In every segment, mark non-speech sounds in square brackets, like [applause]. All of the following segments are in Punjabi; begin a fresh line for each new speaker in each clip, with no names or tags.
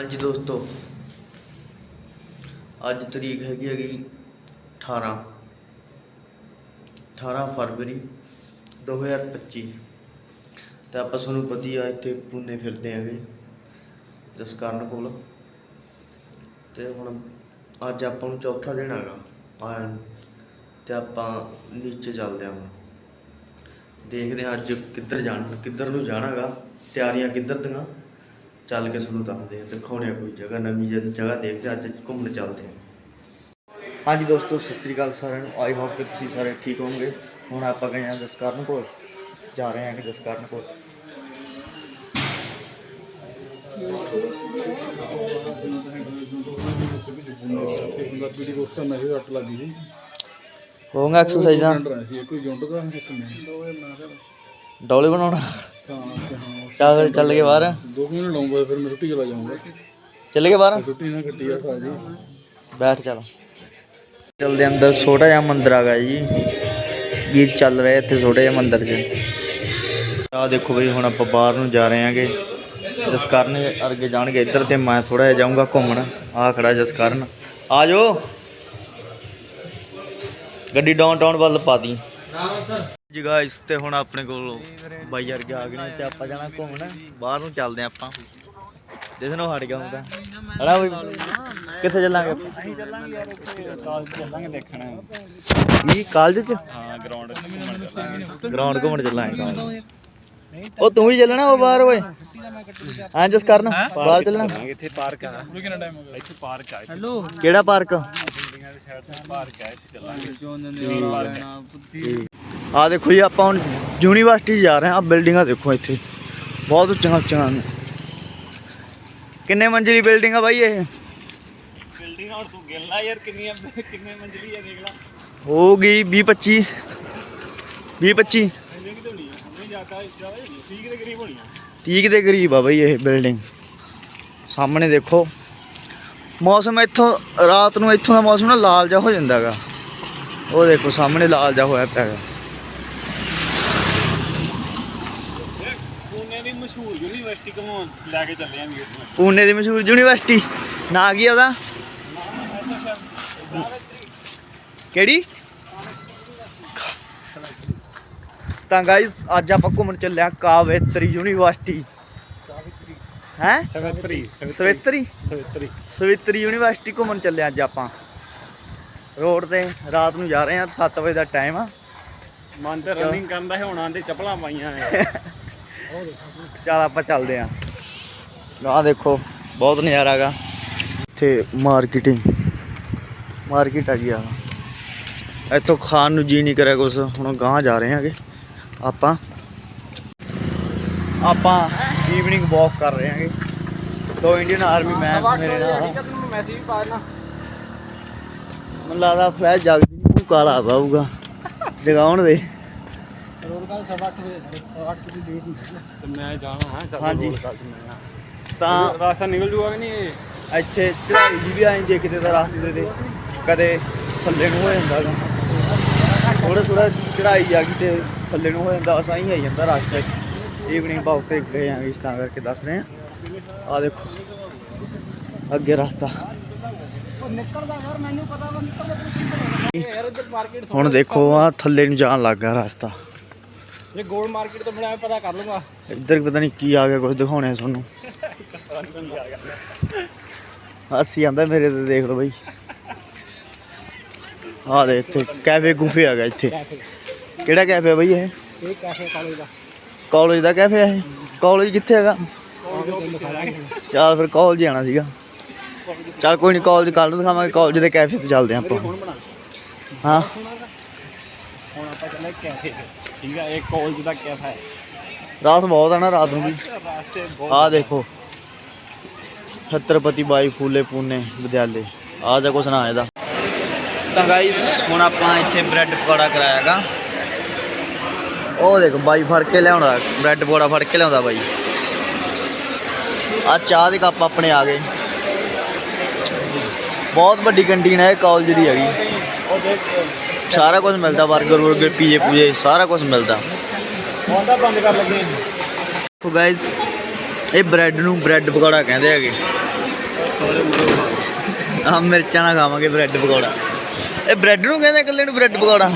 ਹਾਂਜੀ ਦੋਸਤੋ, ਅੱਜ ਤਰੀਕ ਹੈਗੀ ਹੈਗੀ 18 18 ਫਰਵਰੀ 2025 ਤੇ ਆਪਾਂ ਤੁਹਾਨੂੰ ਵਧੀਆ ਇੱਥੇ ਪੂਨੇ ਫਿਰਦੇ ਆਂਗੇ ਜਸਕਰਨ ਕੋਲ। ਤੇ ਹੁਣ ਅੱਜ ਆਪਾਂ ਨੂੰ ਚੌਥਾ ਦਿਨ ਹੈਗਾ ਆਇਆ ਤੇ ਆਪਾਂ ਨੀਚੇ ਚੱਲਦੇ ਆਂ ਹੁਣ। ਦੇਖਦੇ ਹਾਂ ਅੱਜ ਕਿੱਧਰ ਜਾਣ, ਕਿੱਧਰ ਨੂੰ ਜਾਣਾਗਾ, ਤਿਆਰੀਆਂ ਕਿੱਧਰ ਦੀਆਂ। ਚੱਲ ਕੇ ਤੁਹਾਨੂੰ ਦੱਸਦੇ ਆ ਦਿਖਾਉਣੇ ਆ ਕੋਈ ਜਗ੍ਹਾ ਨਵੀਂ ਜਿਹੀ ਜਗ੍ਹਾ ਦੇਖਦੇ ਹਾਂ, ਅੱਜ ਘੁੰਮਣ ਚੱਲਦੇ ਹਾਂ ਹਾਂਜੀ ਦੋਸਤੋ ਸਤਿ ਸ੍ਰੀ ਅਕਾਲ ਸਾਰਿਆਂ ਨੂੰ। ਆਈ ਹੋਪ ਕਿ ਤੁਸੀਂ ਸਾਰੇ ਠੀਕ ਹੋਵੋਗੇ। ਹੁਣ ਆਪਾਂ ਗਏ ਹਾਂ ਜਸਕਰਨ ਕੋਲ। ਜਾ ਰਹੇ ਹਾਂ ਕਿ ਜਸਕਰਨ ਕੋਲ।
ਰੱਟ ਲੱਗੀ
ਹੋਊਗਾ ਐਕਸਰਸਾਈਜ਼ਾਂ
ਸੀ ਇੱਕ ਜੁੰਡ ਦਾ। ਇੱਕ ਮੈਂ
ਡੋਲੇ ਬਣਾਉਣਾ। ਚੱਲ ਫਿਰ ਚੱਲ ਕੇ ਬਾਹਰ?
ਦੋ ਕੁ ਮਿੰਟ ਲਾਉਂਗਾ ਫਿਰ ਮੈਂ ਛੁੱਟੀ ਚਲਾ ਜਾਊਂਗਾ।
ਚੱਲ ਕੇ ਬਾਹਰ?
ਛੁੱਟੀ ਨਾ ਕੱਟੀ ਆ ਸਾਜੀ
ਬੈਠ ਚਲੋ। ਚਲਦੇ ਅੰਦਰ ਛੋਟਾ ਜਿਹਾ ਮੰਦਿਰ ਆ ਗਿਆ ਜੀ। ਗੀਤ ਚੱਲ ਰਿਹਾ ਇੱਥੇ ਛੋਟੇ ਜਿਹੇ ਮੰਦਿਰ 'ਚ। ਆ ਦੇਖੋ ਬਈ ਹੁਣ ਆਪਾਂ ਬਾਹਰ ਨੂੰ ਜਾ ਰਹੇ ਹਾਂਗੇ। ਜਸਕਰਨ ਅਰਗੇ ਜਾਣਗੇ ਇੱਧਰ ਤੇ ਮੈਂ ਥੋੜਾ ਜਿਹਾ ਜਾਊਂਗਾ ਘੁੰਮਣ। ਆ ਖੜਾ ਜਸਕਰਨ। ਆ ਜਾਓ। ਗੱਡੀ ਡਾਊਨ ਟਾਊਨ ਵੱਲ ਪਾ ਦੀ। ਜੀ ਗਾਇਸ ਤੇ ਹੁਣ ਆਪਣੇ ਕੋਲ ਬਾਈ ਅਰਗੇ ਆ ਗਏ ਨੇ ਤੇ ਆਪਾਂ ਜਾਣਾ ਘੁੰਮਣ। ਬਾਹਰ ਨੂੰ ਚੱਲਦੇ ਆਪਾਂ। ਜਿਸ ਨੂੰ ਹਟ ਗਿਆ ਹੁੰਦਾ ਹਣਾ ਬਈ? ਕਿੱਥੇ ਚੱਲਾਂਗੇ
ਅਸੀਂ ਚੱਲਾਂਗੇ ਯਾਰ ਉੱਥੇ। ਕਾਲਜ ਚੱਲਾਂਗੇ ਦੇਖਣਾ।
ਕੀ ਕਾਲਜ ਚ?
ਹਾਂ ਗਰਾਊਂਡ ਘੁੰਮਣ ਚੱਲਾਂਗੇ।
ਗਰਾਊਂਡ ਘੁੰਮਣ ਚੱਲਾਂਗੇ ਕਾਲਜ ਉਹ ਤੂੰ ਹੀ ਚੱਲਣਾ ਉਹ ਬਾਹਰ ਓਏ? ਹਾਂ ਜਸ ਕਰਨ। ਬਾਹਰ ਚੱਲਣਾ।
ਇੱਥੇ ਪਾਰਕ ਆ। ਕਿੰਨਾ ਟਾਈਮ ਹੋ ਗਿਆ? ਇੱਥੇ ਪਾਰਕ ਆ ਹੈਲੋ
ਕਿਹੜਾ ਪਾਰਕ
ਬਿਲਡਿੰਗਾਂ ਦੇ ਸਾਈਡ ਤੇ ਪਾਰਕ ਆ ਇੱਥੇ ਚੱਲਾਂਗੇ।
ਆ ਦੇਖੋ ਜੀ ਆਪਾਂ ਹੁਣ ਯੂਨੀਵਰਸਿਟੀ ਜਾ ਰਹੇ ਹਾਂ। ਆ ਬਿਲਡਿੰਗਾਂ ਦੇਖੋ ਇੱਥੇ। ਬਹੁਤ ਉੱਚੀਆਂ ਉੱਚੀਆਂ ਨੇ। ਕਿੰਨੇ ਮੰਜ਼ਿਲੀ ਬਿਲਡਿੰਗ ਆ ਬਾਈ ਇਹ?
ਬਿਲਡਿੰਗ ਹੁਣ ਤੂੰ ਗਿਣ ਲਾ ਯਾਰ ਕਿੰਨੀਆਂ ਕਿੰਨੇ ਮੰਜ਼ਲੀ ਆ ਦੇਖ ਲਾ।
ਹੋਊਗੀ 20 25 20 25
ਇੰਨੇ ਕਿ ਹੋਣੀ ਆ। ਹੁਣੇ ਜਾ ਕੇ ਜ਼ਿਆਦਾ ਨਹੀਂ 30 ਦੇ ਕਰੀਬ ਆ।
30 ਦੇ ਕਰੀਬ ਆ ਬਈ ਇਹ ਬਿਲਡਿੰਗ। ਸਾਹਮਣੇ ਦੇਖੋ। ਮੌਸਮ ਇੱਥੋਂ ਰਾਤ ਨੂੰ ਇੱਥੋਂ ਦਾ ਮੌਸਮ ਨਾ ਲਾਲ ਜਿਹਾ ਹੋ ਜਾਂਦਾ ਹੈਗਾ ਉਹ ਦੇਖੋ ਸਾਹਮਣੇ ਲਾਲ ਜਿਹਾ ਹੋਇਆ ਪਿਆ ਹੈਗਾ
ਪੂਨੇ ਦੀ ਮਸ਼ਹੂਰ ਯੂਨੀਵਰਸਿਟੀ ਘੁਮਾਉਣ ਲੈ ਕੇ ਚੱਲੇ ਆਂ ਵੀਰ ਨੂੰ।
ਪੂਨੇ ਦੀ ਮਸ਼ਹੂਰ ਯੂਨੀਵਰਸਿਟੀ ਨਾਂ ਕੀ ਆ ਉਹਦਾ? ਕਿਹੜੀ? ਤਾਂ ਗਾਇਸ ਅੱਜ ਆਪਾਂ ਘੁੰਮਣ ਚੱਲਿਆ ਕਾਵੇਤਰੀ ਯੂਨੀਵਰਸਿਟੀ। ਹੈ?
ਸਵਿਤਰੀ
ਸਵੇਤਰੀ।
ਸਵਿਤਰੀ?
ਸਵਿਤਰੀ। ਯੂਨੀਵਰਸਿਟੀ ਘੁੰਮਣ ਚੱਲੇ ਅੱਜ ਆਪਾਂ। ਰੋਡ ਤੇ ਰਾਤ ਨੂੰ ਜਾ ਰਹੇ ਹਾਂ 7 ਵਜੇ ਦਾ ਟਾਈਮ ਆ।
ਮਨ ਤੇ ਰਨਿੰਗ ਕਰਨ ਦਾ ਹੁਣ ਆਂਦੇ ਚੱਪਲਾਂ ਪਾਈਆਂ ਨੇ। [laughs]
ਚੱਲ ਆਪਾਂ ਚੱਲਦੇ ਆਂ। ਆਹ ਦੇਖੋ ਬਹੁਤ ਨਜ਼ਾਰਾ ਹੈਗਾ। ਇੱਥੇ ਮਾਰਕੀਟਿੰਗ ਮਾਰਕੀਟ ਆ ਗਈ ਆ ਇੱਥੋਂ ਖਾਣ ਨੂੰ ਜੀ ਨਹੀਂ ਕਰਿਆ ਕੁਛ। ਹੁਣ ਗਾਂਹ ਜਾ ਰਹੇ ਹਾਂਗੇ। ਆਪਾਂ ਆਪਾਂ ਈਵਨਿੰਗ ਵਾਕ ਕਰ ਰਹੇ ਹਾਂਗੇ। ਦੋ ਇੰਡੀਅਨ ਆਰਮੀ ਮੈਨ ਮੇਰੇ ਨਾਲ। ਆ।
ਮੈਸੇਜ ਵੀ ਪਾ ਦੇਣਾ।
ਮੈਨੂੰ ਲੱਗਦਾ ਫਲੈਸ਼ ਜਗਦੀ ਨਹੀਂ ਕਾਲਾ ਪਾਊਗਾ। ਜਗਾਉਣ ਦੇ।
ਰੋਲ ਕਾਲ 8:30 ਵਜੇ 8:30 ਦੀ ਡੇਟ ਤੇ ਮੈਂ ਜਾਣਾ ਹਾਂ ਚੱਲ
ਹਾਂਜੀ।
ਰੋਲ ਕਾਲ ਤੇ ਮੈਂ
ਤਾਂ
ਰਾਸਤਾ ਨਿਕਲ ਜੂਗਾ ਕਿ ਨਹੀਂ ਇਹ?
ਇੱਥੇ ਚੜਾਈ ਜੀ ਵੀ ਆਈ ਜੇ ਕਿਤੇ ਦਾ ਰਸਤੇ ਦੇ। ਕਦੇ ਥੱਲੇ ਨੂੰ ਹੋ ਜਾਂਦਾ ਗਾ। ਥੋੜਾ ਥੋੜਾ ਚੜਾਈ ਆ ਗਈ ਤੇ ਥੱਲੇ ਨੂੰ ਹੋ ਜਾਂਦਾ ਅਸਾਂ ਹੀ ਆਈ ਜਾਂਦਾ ਰਸਤੇ। ਈਵਨਿੰਗ ਵਾਕ ਤੇ ਗਏ ਆਂ ਇਸ ਤਾਂ ਕਰਕੇ ਦੱਸ ਰਹੇ ਆ। ਆ ਦੇਖੋ ਅੱਗੇ ਰਸਤਾ।
ਨਿਕਲਦਾ ਯਾਰ ਮੈਨੂੰ ਪਤਾ ਵਾ ਨਿਕਲਦਾ ਯਾਰ ਇੱਧਰ ਮਾਰਕੀਟ
ਹੁਣ ਦੇਖੋ ਆ ਥੱਲੇ ਨੂੰ ਜਾਣ ਲੱਗ ਰਸਤਾ।
ਜੇ ਗੋਲ ਮਾਰਕੀਟ ਤੋਂ ਬਣਾਇਆ ਪਤਾ ਕਰ ਲੂੰਗਾ।
ਇੱਧਰ ਪਤਾ ਨਹੀਂ ਕੀ ਆ ਗਿਆ ਕੁਝ ਦਿਖਾਉਣੇ ਤੁਹਾਨੂੰ। ਹਾਸੀ ਆਂਦਾ ਮੇਰੇ ਤੇ ਦੇਖ ਲਓ ਬਈ। ਆ ਦੇ ਇੱਥੇ ਕੈਫੇ ਗੁਫੇ ਆ ਗਿਆ ਇੱਥੇ। ਕਿਹੜਾ ਕੈਫੇ ਆ ਬਈ ਇਹ?
ਇਹ ਕੈਫੇ ਕਾਲਜ ਦਾ।
ਕਾਲਜ ਦਾ ਕੈਫੇ ਇਹ? ਕਾਲਜ ਕਿੱਥੇ ਹੈਗਾ? ਚੱਲ ਫਿਰ ਕਾਲਜ ਜਾਣਾ ਸੀਗਾ। ਚੱਲ ਕੋਈ ਨਹੀਂ ਕਾਲਜ ਕੱਲ ਨੂੰ ਦਿਖਾਵਾਂਗੇ ਕਾਲਜ ਦੇ ਕੈਫੇ ਤੇ ਚੱਲਦੇ ਆਪਾਂ। ਹਾਂ।
ਹੁਣ ਆਪਾਂ ਚੱਲੇ ਕੈਫੇ ਤੇ। ਠੀਕ ਆ ਇਹ ਕਾਲਜ ਦਾ ਕੈਫੇ ਹੈ
ਰਾਤ ਬਹੁਤ ਆ ਨਾ ਰਾਤ ਨੂੰ ਵੀ।
ਰਾਸਤੇ ਬਹੁਤ
ਆ ਦੇਖੋ। ਛਤਰਪਤੀ ਬਾਈ ਫੂਲੇ ਪੂਨੇ ਵਿਦਿਆਲੇ। ਆ ਜਾ ਕੁਛ ਨਾ ਇਹਦਾ ਤਾਂ ਗਾਇਸ ਹੁਣ ਆਪਾਂ ਇੱਥੇ ਬ੍ਰੈਡ ਪਕੌੜਾ ਕਰਾਇਆਗਾ ਉਹ ਦੇਖ ਬਾਈ ਫੜ ਕੇ ਲਿਆਉਂਦਾ। ਬ੍ਰੈਡ ਪਕੌੜਾ ਫੜ ਕੇ ਲਿਆਉਂਦਾ ਬਾਈ। ਆ ਚਾਹ ਦੇ ਕੱਪ ਆਪਣੇ ਆ ਗਏ। ਬਹੁਤ ਵੱਡੀ ਕੰਟੀਨ ਹੈ ਇਹ ਕਾਲਜ ਦੀ ਹੈਗੀ।
ਉਹ ਦੇਖ।
ਸਾਰਾ ਕੁਝ ਮਿਲਦਾ 버ਗਰ ਵਰਗਰ ਪੀਜੇ ਪੂਜੇ ਸਾਰਾ ਕੁਝ ਮਿਲਦਾ।
ਉਹਦਾ ਬੰਦ ਕਰ ਲੱਗੇ
ਸੋ ਗਾਇਸ ਇਹ ਬ੍ਰੈਡ ਨੂੰ ਬ੍ਰੈਡ ਪਕੌੜਾ ਕਹਿੰਦੇ ਹੈਗੇ। ਆ ਮਿਰਚਾਂ ਨਾਲ ਖਾਵਾਂਗੇ ਬ੍ਰੈਡ ਪਕੌੜਾ। ਇਹ ਬ੍ਰੈਡ ਨੂੰ ਕਹਿੰਦੇ ਇਕੱਲੇ ਨੂੰ ਬ੍ਰੈਡ ਪਕੌੜਾ।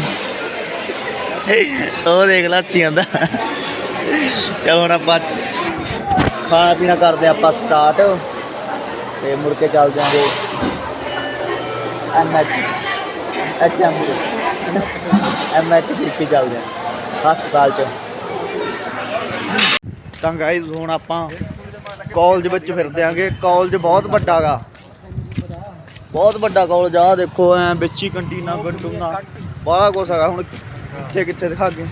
ਉਹ ਦੇਖ ਲਾ ਚੀ ਆਂਦਾ ਚਲ ਹੁਣ ਆਪਾਂ ਖਾਣਾ ਪੀਣਾ ਕਰਦੇ ਆਪਾਂ ਸਟਾਰਟ ਤੇ ਮੁੜ ਕੇ ਚੱਲ ਜਾਂਗੇ M H H M M H ਕੇ ਚੱਲਦੇ ਆ, ਹਸਪਤਾਲ ਚ। ਤਾਂ ਗਾਇਜ਼ ਹੁਣ ਆਪਾਂ ਕਾਲਜ ਵਿੱਚ ਫਿਰਦੇ ਆਂਗੇ। ਕਾਲਜ ਬਹੁਤ ਵੱਡਾ ਗਾ। ਬਹੁਤ ਵੱਡਾ ਕਾਲਜ ਆ ਦੇਖੋ, ਐ ਵਿੱਚ ਹੀ ਕੰਟੀਨਾ, ਕੰਟੂਨਾ ਬੜਾ ਕੁਛ ਹੈਗਾ। ਹੁਣ ਕਿੱਥੇ ਕਿੱਥੇ ਦਿਖਾਗੇ?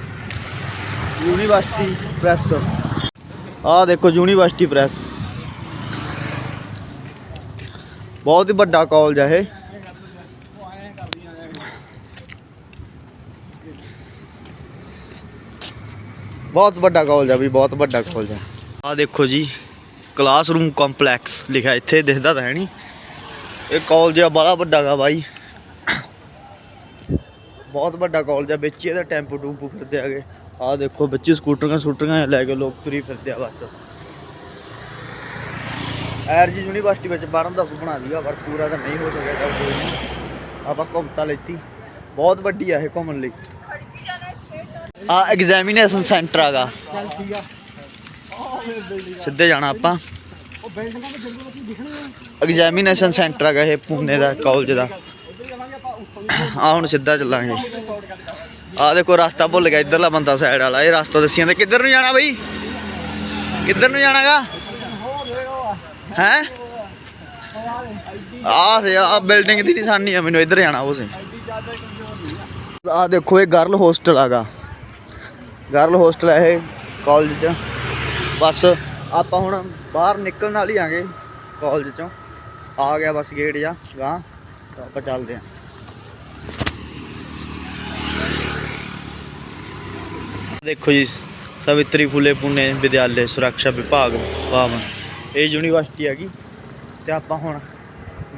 ਯੂਨੀਵਰਸਿਟੀ ਪ੍ਰੈਸ ਆਹ ਦੇਖੋ ਯੂਨੀਵਰਸਿਟੀ ਪ੍ਰੈਸ ਬਹੁਤ ਹੀ ਵੱਡਾ ਕਾਲਜ ਆ ਇਹ। ਬਹੁਤ ਵੱਡਾ ਕਾਲਜ ਆ ਵੀ, ਬਹੁਤ ਵੱਡਾ ਕਾਲਜ ਆ। ਆਹ ਦੇਖੋ ਜੀ ਕਲਾਸਰੂਮ ਕੰਪਲੈਕਸ ਲਿਖਿਆ ਇੱਥੇ, ਦਿਖਦਾ ਤਾਂ ਹੈ ਨਹੀਂ। ਇਹ ਕਾਲਜ ਆ ਬੜਾ ਵੱਡਾ ਗਾ ਬਾਈ। ਬਹੁਤ ਵੱਡਾ ਕਾਲਜ ਆ, ਵਿੱਚ ਹੀ ਇਹਦਾ ਟੈਂਪੂ ਟੂਪੂ ਫਿਰਦੇ ਆਗੇ ਆਹ ਦੇਖੋ ਬੱਚੇ ਸਕੂਟਰਾਂ ਸਕੂਟਰੀਆਂ ਲੈ ਕੇ ਲੋਕ ਤੁਰੀ ਫਿਰਦੇ ਆ ਬਸ। ਐਰ ਜੀ ਯੂਨੀਵਰਸਿਟੀ ਵਿੱਚ ਪੜ੍ਹਨ ਦਾ ਸੁਪਨਾ ਲਿਆ ਪਰ ਪੂਰਾ ਤਾਂ ਨਹੀਂ ਹੋ ਸਕਿਆ, ਚੱਲ ਕੋਈ ਨਹੀਂ। ਆਪਾਂ ਘੁੰਮਤਾ ਲੈਤੀ ਬਹੁਤ ਵੱਡੀ ਆ ਇਹ ਘੁੰਮਣ ਲਈ। ਆ ਐਗਜ਼ਾਮੀਨੇਸ਼ਨ ਸੈਂਟਰ ਆਗਾ ਸਿੱਧੇ ਜਾਣਾ ਆਪਾਂ।
ਉਹ
ਐਗਜ਼ਾਮੀਨੇਸ਼ਨ ਸੈਂਟਰ ਹੈਗਾ ਇਹ ਪੂਨੇ ਦਾ ਕਾਲਜ ਦਾ। ਆ ਹੁਣ ਸਿੱਧਾ ਚੱਲਾਂਗੇ। ਆ ਦੇਖੋ ਰਸਤਾ ਭੁੱਲ ਗਿਆ ਇਧਰਲਾ ਬੰਦਾ ਸਾਈਡ ਵਾਲਾ ਇਹ ਰਸਤਾ ਦੱਸੀ ਜਾਂਦੇ ਕਿੱਧਰ ਨੂੰ ਜਾਣਾ ਬਈ? ਕਿੱਧਰ ਨੂੰ ਜਾਣਾਗਾ
ਹੋ?
ਆ ਸੇ ਆ ਬਿਲਡਿੰਗ ਦੀ ਨਿਸ਼ਾਨੀ ਆ ਮੈਨੂੰ ਇੱਧਰ ਜਾਣਾ
ਆ।
ਆ ਦੇਖੋ ਇਹ ਗਰਲ ਹੋਸਟਲ ਆਗਾ ਗਰਲ ਹੋਸਟਲ ਹੈ ਇਹ ਕਾਲਜ ਚ। ਬਸ ਆਪਾਂ ਹੁਣ ਬਾਹਰ ਨਿਕਲਣ ਵਾਲੀ ਆਂਗੇ ਕਾਲਜ ਚੋਂ। ਆ ਗਿਆ ਬਸ ਗੇਟ ਜਾਂ ਗਾਂ ਤਾਂ ਆਪਾਂ ਚੱਲਦੇ ਆਂ। ਦੇਖੋ ਜੀ, ਸਵਿਤਰੀ ਫੁਲੇ ਪੁਣੇ ਵਿਦਿਆਲੇ ਸੁਰੱਖਿਆ ਵਿਭਾਗ ਭਵਨ ਇਹ ਯੂਨੀਵਰਸਿਟੀ ਹੈਗੀ। ਤੇ ਆਪਾਂ ਹੁਣ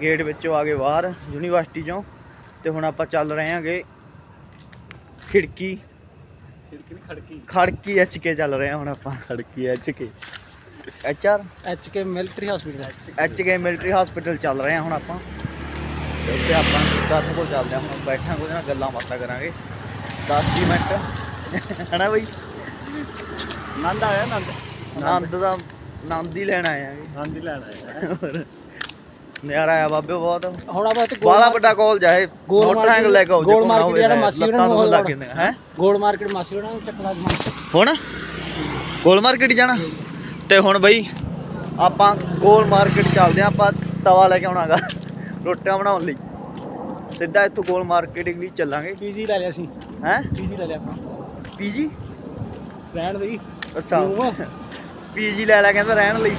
ਗੇਟ ਵਿੱਚੋਂ ਆ ਗਏ ਬਾਹਰ। ਯੂਨੀਵਰਸਿਟੀ ਚੋਂ। ਤੇ ਹੁਣ ਆਪਾਂ ਚੱਲ ਰਹੇ ਹਾਂਗੇ ਖਿੜਕੀ
ਖਿੜਕੀ ਨਹੀਂ ਖੜਕੀ।
ਖੜਕੀ ਐਚ ਕੇ ਚੱਲ ਰਹੇ ਹੁਣ ਆਪਾਂ। Khadki H K. H R?
H K military hospital
H K military hospital ਚੱਲ ਰਹੇ ਹੁਣ ਆਪਾਂ। ਤੇ ਆਪਾਂ ਦਸ ਕੋਲ ਚੱਲਦੇ ਹਾਂ ਹੁਣ ਬੈਠਾਂਗੇ ਉਹਦੇ ਨਾਲ ਗੱਲਾਂ ਬਾਤਾਂ ਕਰਾਂਗੇ। 10 ਵੀਹ ਮਿੰਟ। ਹਨਾ ਬਈ?
ਨੰਦ ਆਇਆ ਨੰਦ
ਆਨੰਦ ਦਾ ਆਨੰਦ ਹੀ ਲੈਣ ਆਏ ਆਂਗੇ
ਨੰਦ ਹੀ ਲੈਣਾ ਹੈ
ਹੋਰ। ਨਿਆਰਾ ਆਇਆ ਬਾਬੇ ਬਹੁਤ।
ਹੁਣ ਆਪਾਂ ਇੱਥੇ
ਬਾਲਾ ਵੱਡਾ ਕਾਲਜ ਹੈ
ਗੋਲ
ਮੋਟਰਸਾਈਕਲ ਲੈ ਕੇ ਆਓ
ਗੋਲ ਮਾਰਕੀਟ ਜਿਹੜਾ ਮਾਸੀ ਉਹਨਾਂ ਨੂੰ
ਲੱਗ ਜਾਂਦੇ ਹੈ?
ਗੋਲ ਮਾਰਕੀਟ ਮਾਸੀ ਉਹਨਾਂ ਨੂੰ ਚੱਕਣਾ
ਹੁਣ? ਗੋਲ ਮਾਰਕੀਟ ਜਾਣਾ? ਤੇ ਹੁਣ ਬਈ ਆਪਾਂ ਗੋਲ ਮਾਰਕੀਟ ਚੱਲਦੇ ਆਂ ਆਪਾਂ ਤਵਾ ਲੈ ਕੇ ਆਉਣਾਗਾ ਰੋਟੀਆਂ ਬਣਾਉਣ ਲਈ। ਸਿੱਧਾ ਇੱਥੋਂ ਗੋਲ ਮਾਰਕੀਟ ਵੀ ਚੱਲਾਂਗੇ।
ਪੀਜੀ ਲੈ ਲਿਆ ਸੀ
ਹੈ?
ਪੀਜੀ ਲੈ ਲਿਆ ਆਪਣਾ
ਪੀਜੀ?
ਰਹਿਣ ਦੇ
ਅੱਛਾ? ਪੀਜੀ ਲੈ ਲੈ ਕਹਿੰਦਾ ਰਹਿਣ ਲਈ।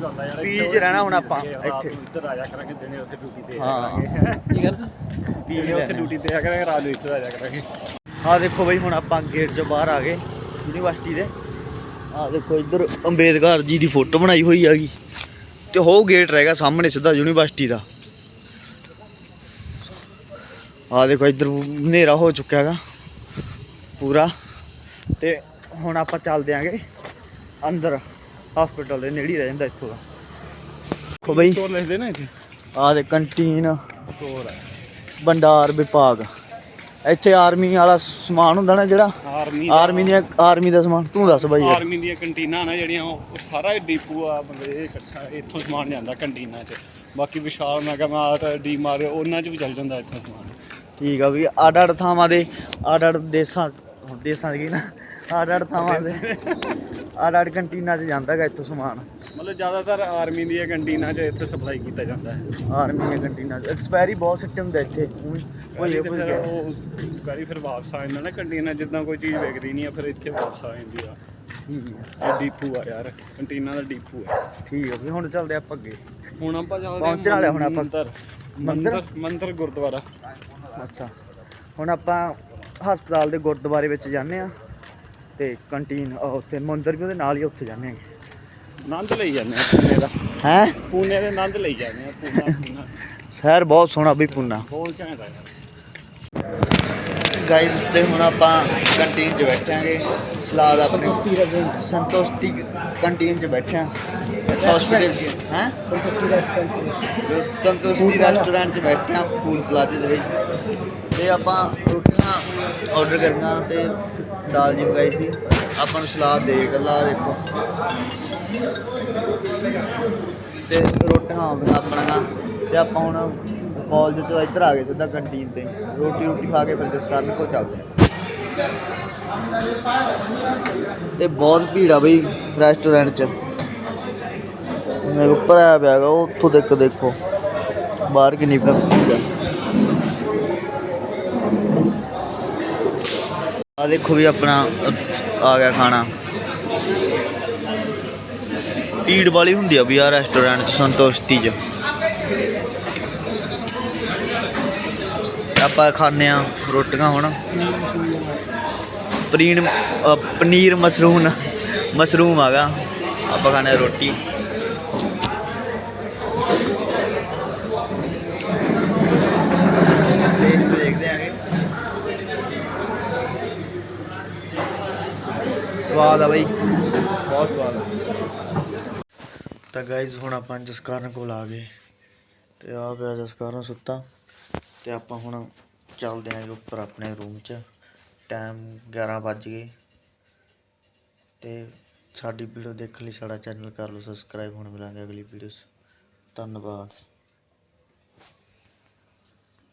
ਪੀਜੀ 'ਚ ਰਹਿਣਾ ਹੁਣ ਆਪਾਂ ਇੱਥੇ।
ਇੱਧਰ ਆ ਜਾ ਕਰਾਂਗੇ ਦਿਨੇ ਉੱਥੇ ਡਿਊਟੀ ਤੇ
ਹਾਂ।
ਕੀ ਕਰਨਾ
ਪੀਜੀ
ਉੱਥੇ ਡਿਊਟੀ ਤੇ ਆ ਕਰਾਂਗੇ ਰਾਤ ਨੂੰ ਇੱਧਰ ਆ ਜਾ ਕਰਾਂਗੇ।
ਆ ਦੇਖੋ ਬਈ ਹੁਣ ਆਪਾਂ ਗੇਟ 'ਚੋਂ ਬਾਹਰ ਆ ਗਏ ਯੂਨੀਵਰਸਿਟੀ ਦੇ। ਆ ਦੇਖੋ ਇੱਧਰ ਅੰਬੇਦਕਰ ਜੀ ਦੀ ਫੋਟੋ ਬਣਾਈ ਹੋਈ ਹੈਗੀ। ਤੇ ਉਹ ਗੇਟ ਰਹੇਗਾ ਸਾਹਮਣੇ ਸਿੱਧਾ ਯੂਨੀਵਰਸਿਟੀ ਦਾ। ਆ ਦੇਖੋ ਇੱਧਰ ਹਨੇਰਾ ਹੋ ਚੁੱਕਿਆ ਹੈਗਾ ਪੂਰਾ। ਤੇ ਹੁਣ ਆਪਾਂ ਚੱਲਦੇ ਆਂਗੇ ਅੰਦਰ। ਹਸਪੀਟਲ ਦੇ ਨੇੜੇ ਰਹਿ ਜਾਂਦਾ ਇੱਥੋਂ ਦਾ। ਦੇਖੋ ਬਈ।
ਸਟੋਰ ਲਿਖਦੇ ਨਾ ਇੱਥੇ।
ਆ ਦੇ ਕੰਟੀਨ
ਸਟੋਰ ਹੈ
ਭੰਡਾਰ ਵਿਭਾਗ। ਇੱਥੇ ਆਰਮੀ ਵਾਲਾ ਸਮਾਨ ਹੁੰਦਾ ਨਾ ਜਿਹੜਾ
ਆਰਮੀ
ਆਰਮੀ ਦੀਆਂ ਆਰਮੀ ਦਾ ਸਮਾਨ। ਤੂੰ ਦੱਸ ਬਾਈ।
ਆਰਮੀ ਦੀਆਂ ਕੰਟੀਨਾਂ ਨਾ ਜਿਹੜੀਆਂ ਉਹ ਸਾਰਾ ਹੀ ਡੀਪੂ ਆ ਮਤਲਬ ਇਹ ਇਕੱਠਾ ਇੱਥੋਂ ਸਮਾਨ ਜਾਂਦਾ ਕੰਟੀਨਾਂ 'ਚ ਬਾਕੀ ਵਿਸ਼ਾਲ ਮੈਗਾ ਮਾਰਟ ਡੀ ਮਾਰ ਉਹਨਾਂ 'ਚ ਵੀ ਚੱਲ ਜਾਂਦਾ ਇੱਥੋਂ ਸਮਾਨ।
ਠੀਕ ਆ ਵੀ ਅੱਡ ਅੱਡ ਥਾਵਾਂ ਦੇ ਅੱਡ ਅੱਡ ਦੇਸਾਂ ਦੇਸਾਂ ਦੀ ਨਾ ਅੱਡ ਅੱਡ ਥਾਵਾਂ ਦੇ ਅੱਡ ਅੱਡ ਕੰਟੀਨਾਂ 'ਚ ਜਾਂਦਾ ਗਾ ਇੱਥੋਂ ਸਮਾਨ।
ਮਤਲਬ ਜ਼ਿਆਦਾਤਰ ਆਰਮੀ ਦੀਆਂ ਕੰਟੀਨਾਂ 'ਚ ਇੱਥੇ ਸਪਲਾਈ ਕੀਤਾ ਜਾਂਦਾ ਹੈ।
ਆਰਮੀ ਦੀਆਂ ਕੰਟੀਨਾਂ 'ਚ। ਐਕਸਪਾਇਰੀ ਬਹੁਤ ਸਿੱਟੇ ਹੁੰਦੇ ਇੱਥੇ। ਕੋਈ
ਉਹ ਗਾੜੀ ਫਿਰ ਵਾਪਸ ਆ ਜਾਂਦਾ ਨਾ ਕੰਟੀਨਾਂ ਜਿੱਦਾਂ ਕੋਈ ਚੀਜ਼ ਵਿਕਦੀ ਨਹੀਂ ਆ ਫਿਰ ਇੱਥੇ ਵਾਪਸ ਆ ਜਾਂਦੀ ਆ। ਇਹ ਡੀਪੂ ਆ ਯਾਰ। ਕੰਟੀਨਾਂ ਦਾ ਡੀਪੂ ਆ।
ਠੀਕ ਵੀ ਹੁਣ ਚੱਲਦੇ ਆਪਾਂ ਅੱਗੇ।
ਹੁਣ ਆਪਾਂ ਚੱਲਦੇ
ਪਹੁੰਚਣ ਵਾਲੇ ਹੁਣ ਆਪਾਂ।
ਮੰਦਰ।
ਮੰਦਰ?
ਗੁਰਦੁਆਰਾ।
ਅੱਛਾ। ਹੁਣ ਆਪਾਂ ਹਸਪਤਾਲ ਦੇ ਗੁਰਦੁਆਰੇ ਵਿੱਚ ਜਾਂਦੇ ਆ ਤੇ ਕੰਟੀਨ ਉੱਥੇ ਮੰਦਿਰ ਵੀ ਉਹਦੇ ਨਾਲ ਹੀ ਉੱਥੇ ਜਾਂਦੇ ਆ
ਆਨੰਦ ਲਈ ਜਾਂਦੇ ਆ ਪੂਨੇ ਦਾ।
ਹੈ?
ਪੂਨੇ ਦੇ ਆਨੰਦ ਲਈ ਜਾਂਦੇ ਆ ਪੂਨਾ ਪੂਨਾ।
ਸ਼ਹਿਰ ਬਹੁਤ ਸੋਹਣਾ ਬਈ ਪੁੰਨਾ।
ਬਹੁਤ ਘੈਂਟ ਆ
ਗਾਈਸ ਤੇ ਹੁਣ ਆਪਾਂ ਕੰਟੀਨ 'ਚ ਬੈਠਾਂਗੇ। ਸਲਾਦ ਆਪਣੇ
ਸੰਤੁਸ਼ਟੀ
ਕੰਟੀਨ 'ਚ ਬੈਠਾ। ਹਸਪੀਟਲ 'ਚ ਹੈ?
ਸੰਤੁਸ਼ਟੀ ਰੈਸਟੋਰੈਂਟ
'ਚ ਬੈਠੇ ਫੂਲ ਪਲਾਜ਼ੇ ਦੇ ਵਿੱਚ। ਤੇ ਆਪਾਂ ਰੋਟੀਆਂ ਆਰਡਰ ਕਰੀਆਂ ਤੇ ਦਾਲ ਜੀ ਮੰਗਾਈ ਸੀ। ਆਪਾਂ ਨੂੰ ਸਲਾਦ ਦੇ ਗੱਲਾਂ ਦੇਖੋ। ਤੇ ਰੋਟੀਆਂ ਆਉਂਦੀਆਂ ਆਪਣੀਆਂ ਤੇ ਆਪਾਂ ਹੁਣ ਕਾਲਜ ਤੋਂ ਇੱਧਰ ਆ ਗਏ ਸਿੱਧਾ ਕੰਟੀਨ ਤੇ। ਰੋਟੀ ਰੋਟੀ ਖਾ ਕੇ ਫਿਰ ਜਸਕਰਨ ਕੋ ਚੱਲਦੇ ਆ ਤੇ ਬਹੁਤ ਭੀੜ ਆ ਬਈ ਰੈਸਟੋਰੈਂਟ 'ਚ। ਮੇਰੇ ਉੱਪਰ ਆਇਆ ਪਿਆ ਹੈਗਾ ਉਹ ਉੱਥੋਂ ਦੇਖ ਦੇਖੋ। ਬਾਹਰ ਕਿੰਨੀ ਭੀੜ ਆ। ਆ ਦੇਖੋ ਵੀ ਆਪਣਾ, ਆ ਗਿਆ ਖਾਣਾ। ਭੀੜ ਵਾਲੀ ਹੁੰਦੀ ਆ ਵੀ ਆ ਰੈਸਟੋਰੈਂਟ 'ਚ ਸੰਤੁਸ਼ਟੀ 'ਚ। ਆਪਾਂ ਖਾਣੇ ਆ ਰੋਟੀਆਂ ਹੁਣ। ਪਨੀਰ ਪਨੀਰ ਮਸ਼ਰੂਮ ਮਸ਼ਰੂਮ ਆਗਾ ਆਪਾਂ ਖਾਣੇ ਰੋਟੀ। ਸਵਾਦ ਆ ਬਈ ਬਹੁਤ ਸਵਾਦ ਆ ਤਾਂ ਗਾਇਜ਼ ਹੁਣ ਆਪਾਂ ਜਸਕਰਨ ਕੋਲ ਆ ਗਏ ਤੇ ਆ ਪਿਆ ਜਸਕਰਨ ਸੁੱਤਾ ਤੇ ਆਪਾਂ ਹੁਣ ਚੱਲਦੇ ਆਂ ਉੱਪਰ ਆਪਣੇ ਰੂਮ 'ਚ ਟਾਈਮ 11 ਵੱਜ ਗਏ ਤੇ ਸਾਡੀ ਵੀਡੀਓ ਦੇਖਣ ਲਈ ਸਾਡਾ ਚੈਨਲ ਕਰ ਲਓ ਸਬਸਕ੍ਰਾਈਬ ਹੁਣ ਮਿਲਾਂਗੇ ਅਗਲੀ ਵੀਡੀਓ 'ਚ ਧੰਨਵਾਦ